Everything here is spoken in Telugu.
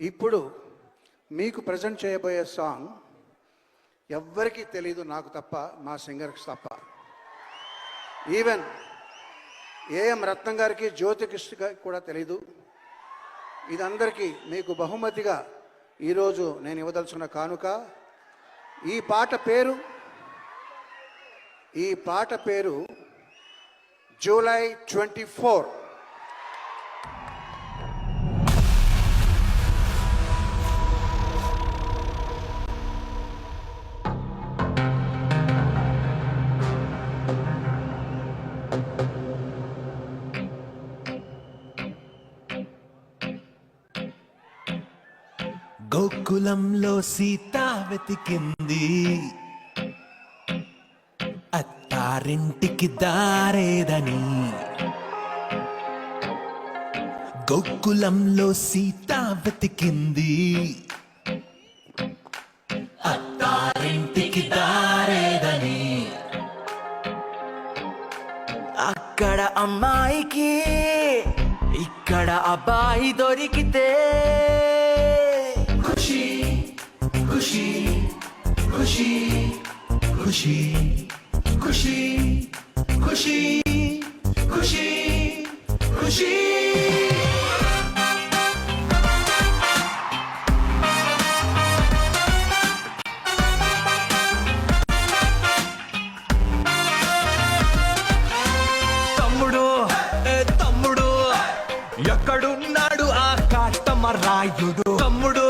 ఇప్పుడు మీకు ప్రజెంట్ చేయబోయే సాంగ్ ఎవ్వరికీ తెలియదు నాకు తప్ప మా సింగర్కి తప్ప. ఈవెన్ ఏఎం రత్నం గారికి జ్యోతికృష్ణ గారికి కూడా తెలీదు. ఇదందరికీ మీకు బహుమతిగా ఈరోజు నేను ఇవ్వదలుచుకున్న కానుక. ఈ పాట పేరు ఈ పాట పేరు జూలై ట్వంటీ ఫోర్. గోకులంలో సీత వెతికింది. అత్తారింటికి దారేదని. గోకులంలో సీత వెతికింది. అక్కడ అమ్మాయికి ఇక్కడ అబ్బాయి దొరికితే. ఖుషి ఖుషి ఖుషి ఖుషి ఖుషి ఖుషి ఖుషి ఖుషి. ఒక్కడున్నాడు ఎక్కడున్నాడు ఆ కాటమరాయుడు తమ్ముడు